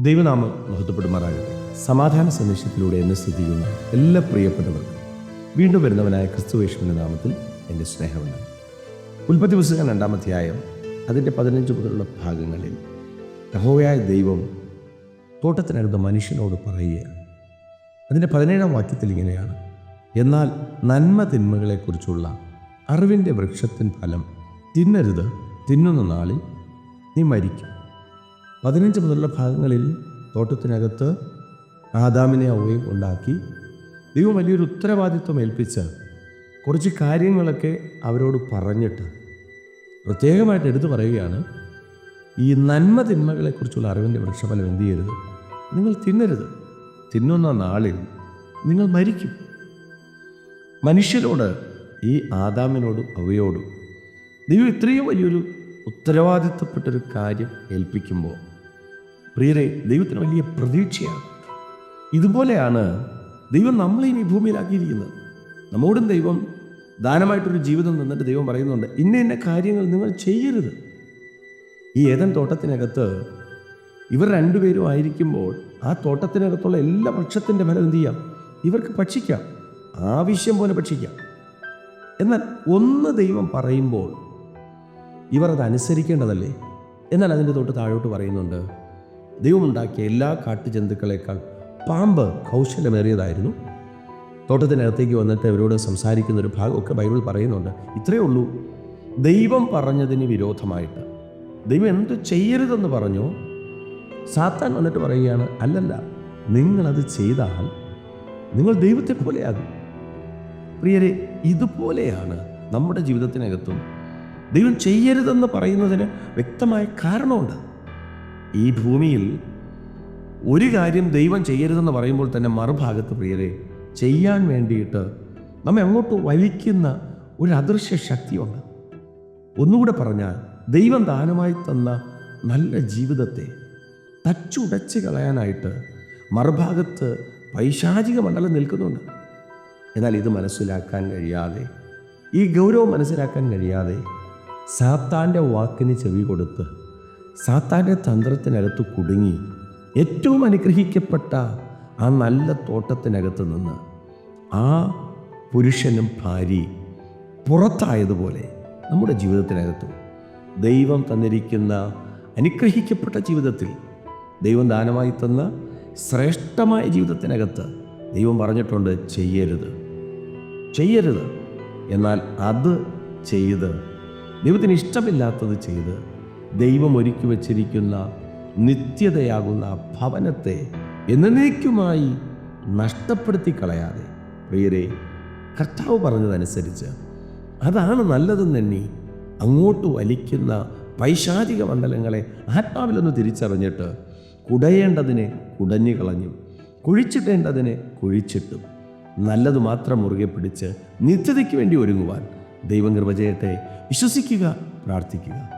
ദൈവനാമം മഹത്വപ്പെടുമാറാകട്ടെ. സമാധാന സന്ദേശത്തിലൂടെ എന്നെ സ്തുതിക്കുന്ന എല്ലാ പ്രിയപ്പെട്ടവർക്കും വീണ്ടും വരുന്നവനായ ക്രിസ്തുവേശുവിന്റെ നാമത്തിൽ എന്റെ സ്നേഹമുണ്ട് ഉൽപ്പത്തി പുസ്തകം രണ്ടാമധ്യായം അതിന്റെ പതിനഞ്ച് മുതലുള്ള ഭാഗങ്ങളിൽ യഹോവയായ ദൈവം തോട്ടത്തിനടുത്ത മനുഷ്യനോട് പറയുക അതിന്റെ പതിനേഴാം വാക്യത്തിൽ ഇങ്ങനെയാണ് എന്നാൽ നന്മ തിന്മകളെക്കുറിച്ചുള്ള അറിവിന്റെ വൃക്ഷത്തിൻ ഫലം തിന്നരുത്. തിന്നുന്ന നാളിൽ നീ മരിക്കും. പതിനഞ്ച് മുതലുള്ള ഭാഗങ്ങളിൽ തോട്ടത്തിനകത്ത് ആദാമിനെ അവയും ഉണ്ടാക്കി ദൈവം വലിയൊരു ഉത്തരവാദിത്വം ഏൽപ്പിച്ച് കുറച്ച് കാര്യങ്ങളൊക്കെ അവരോട് പറഞ്ഞിട്ട് പ്രത്യേകമായിട്ട് എടുത്തു പറയുകയാണ് ഈ നന്മ തിന്മകളെക്കുറിച്ചുള്ള അറിവിന്റെ വൃക്ഷഫലം എന്ത് ചെയ്യരുത്? നിങ്ങൾ തിന്നരുത്. തിന്നുന്ന നാളിൽ നിങ്ങൾ മരിക്കും. മനുഷ്യരോട് ഈ ആദാമിനോടും അവയോടും ദൈവം ഇത്രയും വലിയൊരു ഉത്തരവാദിത്തപ്പെട്ടൊരു കാര്യം ഏൽപ്പിക്കുമ്പോൾ പ്രിയരെ ദൈവത്തിന് വലിയ പ്രതീക്ഷയാണ്. ഇതുപോലെയാണ് ദൈവം നമ്മളെ ഈ ഭൂമിയിലാക്കിയിരിക്കുന്നത്. നമ്മോടും ദൈവം ദാനമായിട്ടൊരു ജീവിതം നിന്നിട്ട് ദൈവം പറയുന്നുണ്ട് ഇന്ന ഇന്ന കാര്യങ്ങൾ നിങ്ങൾ ചെയ്യരുത്. ഈ ഏതൻ തോട്ടത്തിനകത്ത് ഇവർ രണ്ടുപേരും ആയിരിക്കുമ്പോൾ ആ തോട്ടത്തിനകത്തുള്ള എല്ലാ വൃക്ഷത്തിന്റെ ഫലം എന്ത് ചെയ്യാം? ഇവർക്ക് ഭക്ഷിക്കാം. ആവശ്യം പോലെ ഭക്ഷിക്കാം. എന്നാൽ ഒന്ന് ദൈവം പറയുമ്പോൾ ഇവർ അത് അനുസരിക്കേണ്ടതല്ലേ എന്നാൽ അതിന്റെ തൊട്ട് താഴോട്ട് പറയുന്നുണ്ട് ദൈവമുണ്ടാക്കിയ എല്ലാ കാട്ടുജന്തുക്കളേക്കാൾ പാമ്പ് കൗശലമേറിയതായിരുന്നു. തോട്ടത്തിനകത്തേക്ക് വന്നിട്ട് അവരോട് സംസാരിക്കുന്ന ഒരു ഭാഗമൊക്കെ ബൈബിൾ പറയുന്നുണ്ട്. ഇത്രയേ ഉള്ളൂ. ദൈവം പറഞ്ഞതിന് വിരോധമായിട്ട്. ദൈവം എന്ത് ചെയ്യരുതെന്ന് പറഞ്ഞു. സാത്താൻ വന്നിട്ട് പറയുകയാണ് അല്ലല്ല നിങ്ങളത് ചെയ്താൽ നിങ്ങൾ ദൈവത്തെ പോലെയാകും. പ്രിയരെ ഇതുപോലെയാണ് നമ്മുടെ ജീവിതത്തിനകത്തും ദൈവം ചെയ്യരുതെന്ന് പറയുന്നതിന് വ്യക്തമായ കാരണമുണ്ട്. ഈ ഭൂമിയിൽ ഒരു കാര്യം ദൈവം ചെയ്യരുതെന്ന് പറയുമ്പോൾ തന്നെ മറുഭാഗത്ത് പ്രിയരെ ചെയ്യാൻ വേണ്ടിയിട്ട് നമ്മെ അങ്ങോട്ട് വലിക്കുന്ന ഒരു അദൃശ്യ ശക്തിയുണ്ട്. ഒന്നുകൂടെ പറഞ്ഞാൽ ദൈവം ദാനമായി തന്ന നല്ല ജീവിതത്തെ തച്ചുടച്ച് കളയാനായിട്ട് മറുഭാഗത്ത് പൈശാചിക മണ്ഡലം നിൽക്കുന്നുണ്ട്. എന്നാൽ ഇത് മനസ്സിലാക്കാൻ കഴിയാതെ ഈ ഗൗരവം മനസ്സിലാക്കാൻ കഴിയാതെ സാത്താന്റെ വാക്കിന് ചെവി കൊടുത്ത് സാത്താന്റെ തന്ത്രത്തിനകത്ത് കുടുങ്ങി ഏറ്റവും അനുഗ്രഹിക്കപ്പെട്ട ആ നല്ല തോട്ടത്തിനകത്ത് നിന്ന് ആ പുരുഷനും ഭാര്യ പുറത്തായതുപോലെ നമ്മുടെ ജീവിതത്തിനകത്തും ദൈവം തന്നിരിക്കുന്ന അനുഗ്രഹിക്കപ്പെട്ട ജീവിതത്തിൽ ദൈവം ദാനമായി തന്ന ശ്രേഷ്ഠമായ ജീവിതത്തിനകത്ത് ദൈവം പറഞ്ഞിട്ടുണ്ട് ചെയ്യരുത്. ചെയ്യരുത്. എന്നാൽ അത് ചെയ്ത് ദൈവത്തിന് ഇഷ്ടമില്ലാത്തത് ചെയ്ത് ദൈവം ഒരുക്കി വച്ചിരിക്കുന്ന നിത്യതയാകുന്ന ഭവനത്തെ എന്നേക്കുമായി നഷ്ടപ്പെടുത്തി കളയാതെ പ്രിയരെ കർത്താവ് പറഞ്ഞതനുസരിച്ച് അതാണ് നല്ലതെന്ന് നല്ലതെന്നെണ്ണി അങ്ങോട്ട് വലിക്കുന്ന പൈശാചിക മണ്ഡലങ്ങളെ ആത്മാവിലൊന്ന് തിരിച്ചറിഞ്ഞിട്ട് കുടയേണ്ടതിനെ കുടഞ്ഞു കളഞ്ഞും കുഴിച്ചിട്ടേണ്ടതിനെ കുഴിച്ചിട്ടും നല്ലത് മാത്രം മുറുകെ പിടിച്ച് നിത്യതയ്ക്ക് വേണ്ടി ഒരുങ്ങുവാൻ ദൈവം കൃപ വിശ്വസിക്കുക പ്രാർത്ഥിക്കുക.